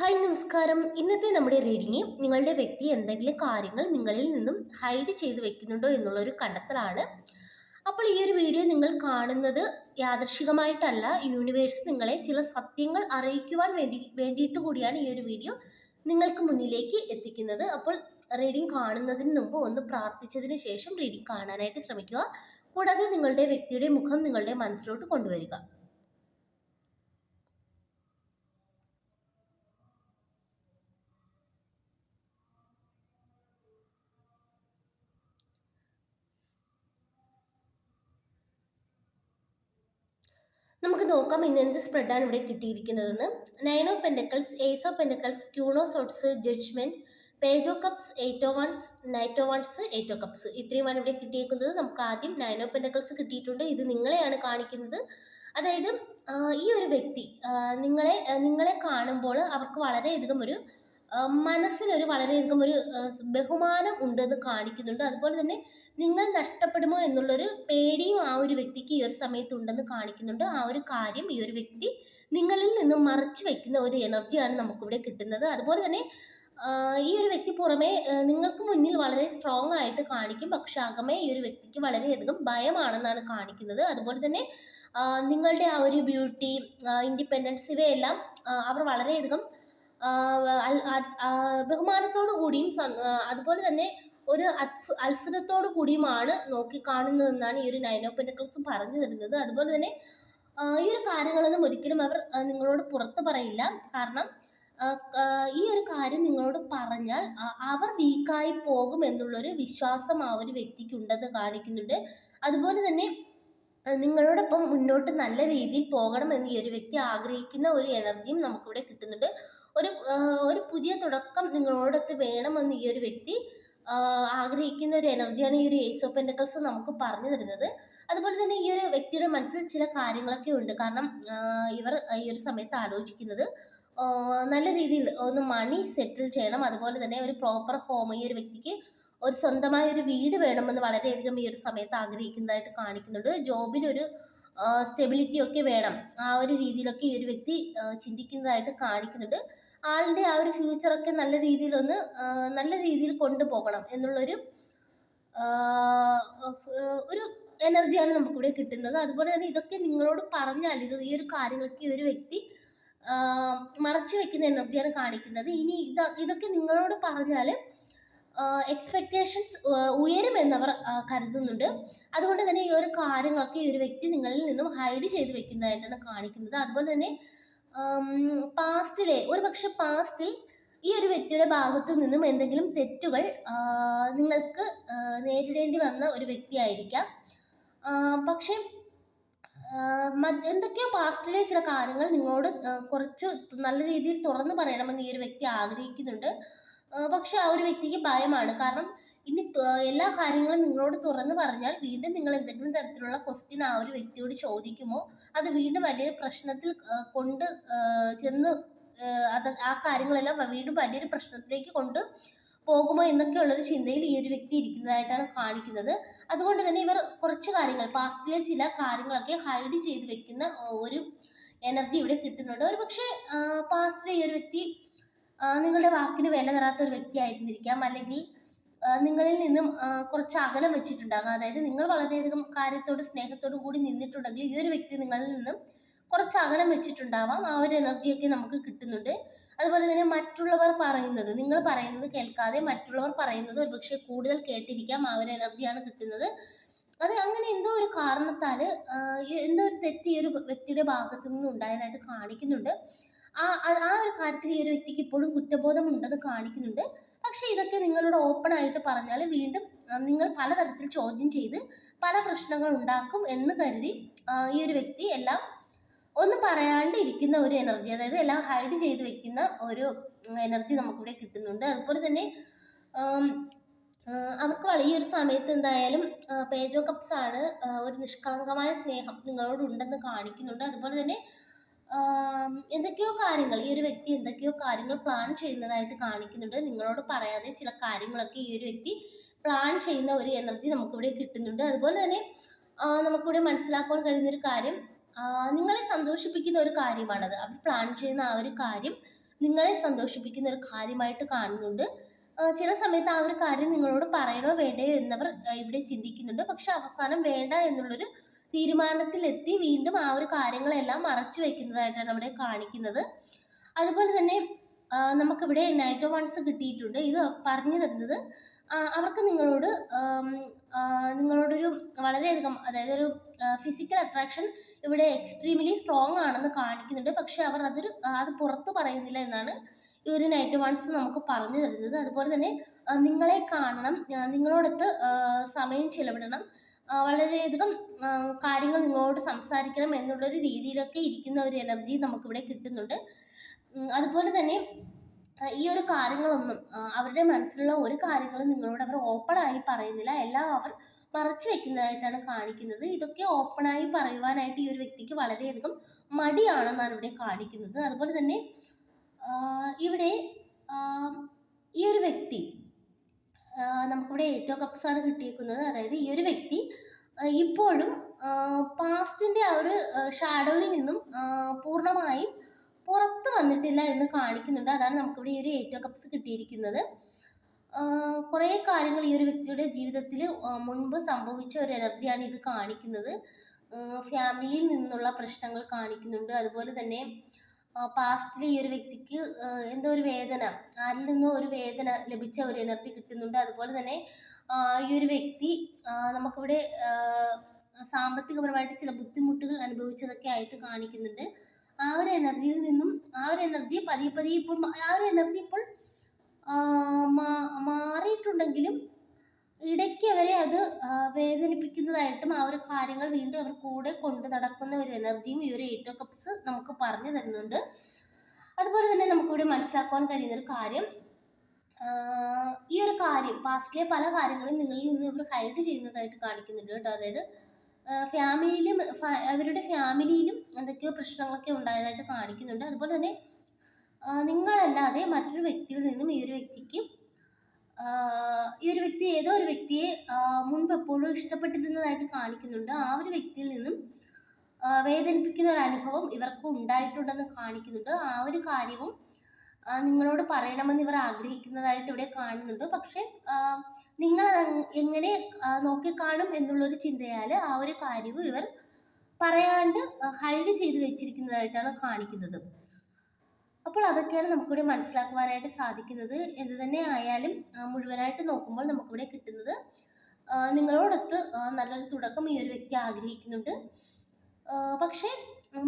Hi നമസ്കാരം. ഇന്നത്തെ നമ്മുടെ റീഡിങ് നിങ്ങളുടെ വ്യക്തി എന്തെങ്കിലും കാര്യങ്ങൾ നിങ്ങളിൽ നിന്നും ഹൈഡ് ചെയ്ത് വെക്കുന്നുണ്ടോ എന്നുള്ളൊരു കണ്ടെത്തലാണ്. അപ്പോൾ ഈ ഒരു വീഡിയോ നിങ്ങൾ കാണുന്നത് യാദർശികമായിട്ടല്ല യൂണിവേഴ്സ് നിങ്ങളെ ചില സത്യങ്ങൾ അറിയിക്കുവാൻ വേണ്ടി വേണ്ടിയിട്ട് കൂടിയാണ് ഈ ഒരു വീഡിയോ നിങ്ങൾക്ക് മുന്നിലേക്ക് എത്തിക്കുന്നത്. അപ്പോൾ റീഡിംഗ് കാണുന്നതിന് മുമ്പ് ഒന്ന് പ്രാർത്ഥിച്ചതിന് ശേഷം റീഡിംഗ് കാണാനായിട്ട് ശ്രമിക്കുക. കൂടാതെ നിങ്ങളുടെ വ്യക്തിയുടെ മുഖം നിങ്ങളുടെ മനസ്സിലോട്ട് കൊണ്ടുവരിക. നമുക്ക് നോക്കാം ഇന്ന് എന്ത് സ്പ്രെഡാണ് ഇവിടെ കിട്ടിയിരിക്കുന്നതെന്ന്. Nine of pentacles ace of pentacles queen of swords judgement page cups eight of wands knight of wands eight of cups ഇത്രയുമാണ് ഇവിടെ കിട്ടിയിരിക്കുന്നത് നമുക്ക് ആദ്യം നയൻ ഓഫ് പെൻഡക്കൾസ് കിട്ടിയിട്ടുണ്ട്. ഇത് നിങ്ങളെയാണ് കാണിക്കുന്നത്. അതായത് ഈ ഒരു വ്യക്തി നിങ്ങളെ നിങ്ങളെ കാണുമ്പോൾ അവർക്ക് വളരെയധികം ഒരു മനസ്സിനൊരു വളരെയധികം ഒരു ബഹുമാനം ഉണ്ടെന്ന് കാണിക്കുന്നുണ്ട്. അതുപോലെ തന്നെ നിങ്ങൾ നഷ്ടപ്പെടുമോ എന്നുള്ളൊരു പേടിയും ആ ഒരു വ്യക്തിക്ക് ഈ ഒരു സമയത്ത് ഉണ്ടെന്ന് കാണിക്കുന്നുണ്ട്. ആ ഒരു കാര്യം ഈ ഒരു വ്യക്തി നിങ്ങളിൽ നിന്ന് മറച്ചു വെക്കുന്ന ഒരു എനർജിയാണ് നമുക്കിവിടെ കിട്ടുന്നത്. അതുപോലെ തന്നെ ഈ ഒരു വ്യക്തി പുറമേ നിങ്ങൾക്ക് മുന്നിൽ വളരെ സ്ട്രോങ് ആയിട്ട് കാണിക്കും. പക്ഷെ അകമേ ഈ ഒരു വ്യക്തിക്ക് വളരെയധികം ഭയമാണെന്നാണ് കാണിക്കുന്നത്. അതുപോലെ തന്നെ നിങ്ങളുടെ ആ ഒരു ബ്യൂട്ടി ഇൻഡിപെൻഡൻസ് ഇവയെല്ലാം അവർ വളരെയധികം ബഹുമാനത്തോടു കൂടിയും അതുപോലെ തന്നെ ഒരു അത്ഭു അത്ഭുതത്തോടു കൂടിയുമാണ് നോക്കി കാണുന്നതെന്നാണ് ഈ ഒരു നയൻ ഓഫ് പറഞ്ഞു തരുന്നത്. അതുപോലെ തന്നെ ഈ ഒരു കാര്യങ്ങളൊന്നും ഒരിക്കലും അവർ നിങ്ങളോട് പുറത്ത് പറയില്ല. കാരണം ഈ ഒരു കാര്യം നിങ്ങളോട് പറഞ്ഞാൽ അവർ വീക്കായി പോകും എന്നുള്ളൊരു വിശ്വാസം ആ ഒരു വ്യക്തിക്ക് ഉണ്ടെന്ന് കാണിക്കുന്നുണ്ട്. അതുപോലെ തന്നെ നിങ്ങളോടൊപ്പം മുന്നോട്ട് നല്ല രീതിയിൽ പോകണമെന്ന് ഈ ഒരു വ്യക്തി ആഗ്രഹിക്കുന്ന ഒരു എനർജിയും നമുക്കിവിടെ കിട്ടുന്നുണ്ട്. ഒരു ഒരു പുതിയ തുടക്കം നിങ്ങളോടൊത്ത് വേണമെന്ന് ഈ ഒരു വ്യക്തി ആഗ്രഹിക്കുന്ന ഒരു എനർജിയാണ് ഈ ഒരു ഏസ് ഓഫ് പെന്റക്കിൾസ് നമുക്ക് പറഞ്ഞു തരുന്നത്. അതുപോലെ തന്നെ ഈ ഒരു വ്യക്തിയുടെ മനസ്സിൽ ചില കാര്യങ്ങളൊക്കെ ഉണ്ട്. കാരണം ഇവർ ഈ ഒരു സമയത്ത് ആലോചിക്കുന്നത് നല്ല രീതിയിൽ ഒന്ന് മണി സെറ്റിൽ ചെയ്യണം. അതുപോലെ തന്നെ ഒരു പ്രോപ്പർ ഹോം ഈ ഒരു വ്യക്തിക്ക് ഒരു സ്വന്തമായ ഒരു വീട് വേണമെന്ന് വളരെയധികം ഈ ഒരു സമയത്ത് ആഗ്രഹിക്കുന്നതായിട്ട് കാണിക്കുന്നുണ്ട്. ജോബിനൊരു സ്റ്റെബിലിറ്റി ഒക്കെ വേണം. ആ ഒരു രീതിയിലൊക്കെ ഈ ഒരു വ്യക്തി ചിന്തിക്കുന്നതായിട്ട് കാണിക്കുന്നുണ്ട്. ആളുടെ ആ ഒരു ഫ്യൂച്ചറൊക്കെ നല്ല രീതിയിലൊന്ന് നല്ല രീതിയിൽ കൊണ്ടുപോകണം എന്നുള്ളൊരു ഒരു എനർജിയാണ് നമുക്കിവിടെ കിട്ടുന്നത്. അതുപോലെ തന്നെ ഇതൊക്കെ നിങ്ങളോട് പറഞ്ഞാൽ ഇത് ഈ ഒരു കാര്യങ്ങളൊക്കെ ഈ ഒരു വ്യക്തി മറച്ചു വെക്കുന്ന എനർജിയാണ് കാണിക്കുന്നത്. ഇനി ഇത് ഇതൊക്കെ നിങ്ങളോട് പറഞ്ഞാൽ എക്സ്പെക്റ്റേഷൻസ് ഉയരുമെന്നവർ കരുതുന്നുണ്ട്. അതുകൊണ്ട് തന്നെ ഈ ഒരു കാര്യങ്ങളൊക്കെ ഈ ഒരു വ്യക്തി നിങ്ങളിൽ നിന്നും ഹൈഡ് ചെയ്ത് വെക്കുന്നതായിട്ടാണ് കാണിക്കുന്നത്. അതുപോലെ തന്നെ പാസ്റ്റിലെ ഒരു പക്ഷെ പാസ്റ്റിൽ ഈ ഒരു വ്യക്തിയുടെ ഭാഗത്തു നിന്നും എന്തെങ്കിലും തെറ്റുകൾ നിങ്ങൾക്ക് നേരിടേണ്ടി വന്ന ഒരു വ്യക്തിയായിരിക്കാം. പക്ഷെ എന്തൊക്കെയോ പാസ്റ്റിലെ ചില കാര്യങ്ങൾ നിങ്ങളോട് കുറച്ച് നല്ല രീതിയിൽ തുറന്നു പറയണമെന്ന് ഈ ഒരു വ്യക്തി ആഗ്രഹിക്കുന്നുണ്ട്. പക്ഷെ ആ ഒരു വ്യക്തിക്ക് ഭയമാണ്. കാരണം ഇനി എല്ലാ കാര്യങ്ങളും നിങ്ങളോട് തുറന്നു പറഞ്ഞാൽ വീണ്ടും നിങ്ങൾ എന്തെങ്കിലും തരത്തിലുള്ള ക്വസ്റ്റ്യൻ ആ ഒരു വ്യക്തിയോട് ചോദിക്കുമോ? അത് വീണ്ടും വലിയൊരു പ്രശ്നത്തിൽ കൊണ്ട് ചെന്ന് അത് ആ കാര്യങ്ങളെല്ലാം വീണ്ടും വലിയൊരു പ്രശ്നത്തിലേക്ക് കൊണ്ട് പോകുമോ എന്നൊക്കെയുള്ളൊരു ചിന്തയിൽ ഈ ഒരു വ്യക്തി ഇരിക്കുന്നതായിട്ടാണ് കാണിക്കുന്നത്. അതുകൊണ്ട് തന്നെ ഇവർ കുറച്ച് കാര്യങ്ങൾ പാസ്റ്റിലെ ചില കാര്യങ്ങളൊക്കെ ഹൈഡ് ചെയ്ത് വെക്കുന്ന ഒരു എനർജി ഇവിടെ കിട്ടുന്നുണ്ട്. ഒരു പക്ഷേ പാസ്റ്റിലെ ഈ ഒരു വ്യക്തി നിങ്ങളുടെ വാക്കിന് വില തരാത്ത ഒരു വ്യക്തി ആയിരുന്നിരിക്കാം അല്ലെങ്കിൽ നിങ്ങളിൽ നിന്നും കുറച്ച് അകലം വെച്ചിട്ടുണ്ടാകാം. അതായത് നിങ്ങൾ വളരെയധികം കാര്യത്തോട് സ്നേഹത്തോടും കൂടി നിന്നിട്ടുണ്ടെങ്കിൽ ഈ ഒരു വ്യക്തി നിങ്ങളിൽ നിന്നും കുറച്ച് അകലം വെച്ചിട്ടുണ്ടാവാം. ആ ഒരു എനർജിയൊക്കെ നമുക്ക് കിട്ടുന്നുണ്ട്. അതുപോലെ തന്നെ മറ്റുള്ളവർ പറയുന്നത് നിങ്ങൾ പറയുന്നത് കേൾക്കാതെ മറ്റുള്ളവർ പറയുന്നത് ഒരുപക്ഷെ കൂടുതൽ കേട്ടിരിക്കാം. ആ ഒരു എനർജിയാണ് കിട്ടുന്നത്. അത് അങ്ങനെ എന്തോ ഒരു കാരണത്താൽ എന്തോ ഒരു തെറ്റ് ഈ ഒരു വ്യക്തിയുടെ ഭാഗത്തു നിന്ന് ഉണ്ടായതായിട്ട് കാണിക്കുന്നുണ്ട്. ആ ആ- ഒരു കാര്യത്തിൽ ഈ ഒരു വ്യക്തിക്ക് ഇപ്പോഴും കുറ്റബോധം ഉണ്ടെന്ന് കാണിക്കുന്നുണ്ട്. പക്ഷെ ഇതൊക്കെ നിങ്ങളോട് ഓപ്പൺ ആയിട്ട് പറഞ്ഞാൽ വീണ്ടും നിങ്ങൾ പലതരത്തിൽ ചോദ്യം ചെയ്ത് പല പ്രശ്നങ്ങൾ ഉണ്ടാക്കും എന്ന് കരുതി ഈ ഒരു വ്യക്തി എല്ലാം ഒന്നും പറയാണ്ട് ഇരിക്കുന്ന ഒരു എനർജി അതായത് എല്ലാം ഹൈഡ് ചെയ്ത് വെക്കുന്ന ഒരു എനർജി നമുക്കിവിടെ കിട്ടുന്നുണ്ട്. അതുപോലെ തന്നെ അവർക്ക് ഈ ഒരു സമയത്ത് എന്തായാലും പേജോ കപ്സ് ആണ് ഒരു നിഷ്കളങ്കമായ സ്നേഹം നിങ്ങളോട് ഉണ്ടെന്ന് കാണിക്കുന്നുണ്ട്. അതുപോലെ തന്നെ എന്തൊക്കെയോ കാര്യങ്ങൾ ഈ ഒരു വ്യക്തി എന്തൊക്കെയോ കാര്യങ്ങൾ പ്ലാൻ ചെയ്യുന്നതായിട്ട് കാണിക്കുന്നുണ്ട്. നിങ്ങളോട് പറയാതെ ചില കാര്യങ്ങളൊക്കെ ഈ ഒരു വ്യക്തി പ്ലാൻ ചെയ്യുന്ന ഒരു എനർജി നമുക്കിവിടെ കിട്ടുന്നുണ്ട്. അതുപോലെ തന്നെ നമുക്കിവിടെ മനസ്സിലാക്കാൻ കഴിയുന്ന ഒരു കാര്യം നിങ്ങളെ സന്തോഷിപ്പിക്കുന്ന ഒരു കാര്യമാണത്. അവർ പ്ലാൻ ചെയ്യുന്ന ആ ഒരു കാര്യം നിങ്ങളെ സന്തോഷിപ്പിക്കുന്ന ഒരു കാര്യമായിട്ട് കാണുന്നുണ്ട്. ചില സമയത്ത് ആ ഒരു കാര്യം നിങ്ങളോട് പറയണോ വേണ്ടയോ എന്നവർ ഇവിടെ ചിന്തിക്കുന്നുണ്ട്. പക്ഷെ അവസാനം വേണ്ട എന്നുള്ളൊരു തീരുമാനത്തിലെത്തി വീണ്ടും ആ ഒരു കാര്യങ്ങളെല്ലാം മറച്ചു വെക്കുന്നതായിട്ടാണ് അവിടെ കാണിക്കുന്നത്. അതുപോലെ തന്നെ നമുക്കിവിടെ നൈറ്റോ വൺസ് കിട്ടിയിട്ടുണ്ട്. ഇത് പറഞ്ഞു തരുന്നത് അവർക്ക് നിങ്ങളോട് നിങ്ങളോടൊരു വളരെയധികം അതായത് ഒരു ഫിസിക്കൽ അട്രാക്ഷൻ ഇവിടെ എക്സ്ട്രീംലി സ്ട്രോങ് ആണെന്ന് കാണിക്കുന്നുണ്ട്. പക്ഷെ അവർ അതൊരു അത് പുറത്ത് പറയുന്നില്ല എന്നാണ് ഈ ഒരു നൈറ്റ് വൺസ് നമുക്ക് പറഞ്ഞു തരുന്നത്. അതുപോലെ തന്നെ നിങ്ങളെ കാണണം നിങ്ങളോടൊത്ത് സമയം ചിലവിടണം. വളരെയധികം കാര്യങ്ങൾ നിങ്ങളോട് സംസാരിക്കണം എന്നുള്ളൊരു രീതിയിലൊക്കെ ഇരിക്കുന്ന ഒരു എനർജി നമുക്കിവിടെ കിട്ടുന്നുണ്ട്. അതുപോലെ തന്നെ ഈ ഒരു കാര്യങ്ങളൊന്നും അവരുടെ മനസ്സിലുള്ള ഒരു കാര്യങ്ങളും നിങ്ങളോട് അവർ ഓപ്പണായി പറയുന്നില്ല. എല്ലാം അവർ മറച്ചു വെക്കുന്നതായിട്ടാണ് കാണിക്കുന്നത്. ഇതൊക്കെ ഓപ്പണായി പറയുവാനായിട്ട് ഈ ഒരു വ്യക്തിക്ക് വളരെയധികം മടിയാണെന്നാണ് ഇവിടെ കാണിക്കുന്നത്. അതുപോലെ തന്നെ ഇവിടെ ഈ ഒരു വ്യക്തി നമുക്കിവിടെ ഏറ്റവും കപ്സ് ആണ് കിട്ടിയിരിക്കുന്നത് അതായത് ഈ ഒരു വ്യക്തി ഇപ്പോഴും പാസ്റ്റിന്റെ ആ ഒരു ഷാഡോയിൽ നിന്നും പൂർണമായും പുറത്ത് വന്നിട്ടില്ല എന്ന് കാണിക്കുന്നുണ്ട്. അതാണ് നമുക്കിവിടെ ഈ ഒരു എയ്റ്റോ കപ്സ് കിട്ടിയിരിക്കുന്നത്. കുറേ കാര്യങ്ങൾ ഈ ഒരു വ്യക്തിയുടെ ജീവിതത്തിൽ മുൻപ് സംഭവിച്ച ഒരു എനർജിയാണ് ഇത് കാണിക്കുന്നത്. ഫാമിലിയിൽ നിന്നുള്ള പ്രശ്നങ്ങൾ കാണിക്കുന്നുണ്ട്. അതുപോലെ തന്നെ പാസ്റ്റിൽ ഈ ഒരു വ്യക്തിക്ക് എന്തോ ഒരു വേദന ആരിൽ നിന്നോ ഒരു വേദന ലഭിച്ച ഒരു എനർജി കിട്ടുന്നുണ്ട്. അതുപോലെ തന്നെ ഈ ഒരു വ്യക്തി നമുക്കിവിടെ സാമ്പത്തികപരമായിട്ട് ചില ബുദ്ധിമുട്ടുകൾ അനുഭവിച്ചതൊക്കെ ആയിട്ട് കാണിക്കുന്നുണ്ട്. ആ ഒരു എനർജിയിൽ നിന്നും ആ ഒരു എനർജി പതിയെ പതിയെ ഇപ്പോൾ ആ ഒരു എനർജി ഇപ്പോൾ മാറിയിട്ടുണ്ടെങ്കിലും ഇടയ്ക്ക് അവരെ അത് വേദനിപ്പിക്കുന്നതായിട്ടും ആ ഒരു കാര്യങ്ങൾ വീണ്ടും അവർ കൂടെ കൊണ്ട് നടക്കുന്ന ഒരു എനർജിയും ഈ ഒരു ഏറ്റോ കപ്സ് നമുക്ക് പറഞ്ഞു തരുന്നുണ്ട്. അതുപോലെ തന്നെ നമുക്കിവിടെ മനസ്സിലാക്കുവാൻ കഴിയുന്ന ഒരു കാര്യം ഈ ഒരു കാര്യം പാസ്റ്റിലെ പല കാര്യങ്ങളും നിങ്ങളിൽ നിന്ന് ഇവർ ഹൈഡ് ചെയ്യുന്നതായിട്ട് കാണിക്കുന്നുണ്ട് കേട്ടോ. അതായത് ഫാമിലിയിലും അവരുടെ ഫാമിലിയിലും എന്തൊക്കെയോ പ്രശ്നങ്ങളൊക്കെ ഉണ്ടായതായിട്ട് കാണിക്കുന്നുണ്ട്. അതുപോലെ തന്നെ നിങ്ങളല്ലാതെ മറ്റൊരു വ്യക്തിയിൽ നിന്നും ഈ ഒരു വ്യക്തിക്ക് ഈ ഒരു വ്യക്തി ഏതോ ഒരു വ്യക്തിയെ മുൻപ് എപ്പോഴും ഇഷ്ടപ്പെട്ടിരുന്നതായിട്ട് കാണിക്കുന്നുണ്ട്. ആ ഒരു വ്യക്തിയിൽ നിന്നും വേദനിപ്പിക്കുന്ന ഒരു അനുഭവം ഇവർക്ക് ഉണ്ടായിട്ടുണ്ടെന്ന് കാണിക്കുന്നുണ്ട്. ആ ഒരു കാര്യവും നിങ്ങളോട് പറയണമെന്ന് ഇവർ ആഗ്രഹിക്കുന്നതായിട്ട് ഇവിടെ കാണുന്നുണ്ട്. പക്ഷേ നിങ്ങൾ എങ്ങനെ നോക്കിക്കാണും എന്നുള്ളൊരു ചിന്തയാൽ ആ ഒരു കാര്യവും ഇവർ പറയാണ്ട് ഹൈഡ് ചെയ്ത് വെച്ചിരിക്കുന്നതായിട്ടാണ് കാണിക്കുന്നത്. അപ്പോൾ അതൊക്കെയാണ് നമുക്കിവിടെ മനസ്സിലാക്കുവാനായിട്ട് സാധിക്കുന്നത്. എന്ത് തന്നെ ആയാലും മുഴുവനായിട്ട് നോക്കുമ്പോൾ നമുക്കിവിടെ കിട്ടുന്നത് നിങ്ങളോടൊത്ത് നല്ലൊരു തുടക്കം ഈ ഒരു വ്യക്തി ആഗ്രഹിക്കുന്നുണ്ട്. പക്ഷേ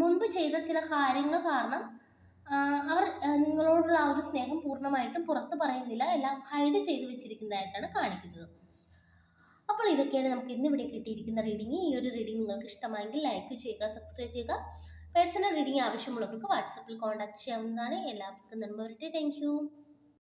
മുൻപ് ചെയ്ത ചില കാര്യങ്ങൾ കാരണം അവർ നിങ്ങളോടുള്ള ആ ഒരു സ്നേഹം പൂർണമായിട്ടും പുറത്ത് പറയുന്നില്ല. എല്ലാം ഹൈഡ് ചെയ്ത് വെച്ചിരിക്കുന്നതായിട്ടാണ് കാണിക്കുന്നത്. അപ്പോൾ ഇതൊക്കെയാണ് നമുക്ക് ഇന്നിവിടെ കിട്ടിയിരിക്കുന്ന റീഡിങ്. ഈ ഒരു റീഡിങ് നിങ്ങൾക്ക് ഇഷ്ടമായെങ്കിൽ ലൈക്ക് ചെയ്യുക സബ്സ്ക്രൈബ് ചെയ്യുക. പേഴ്സണൽ റീഡിങ് ആവശ്യമുള്ളവർക്ക് വാട്സപ്പിൽ കോൺടാക്ട് ചെയ്യാവുന്നതാണ്. എല്ലാവർക്കും നന്മ വരട്ടെ. താങ്ക്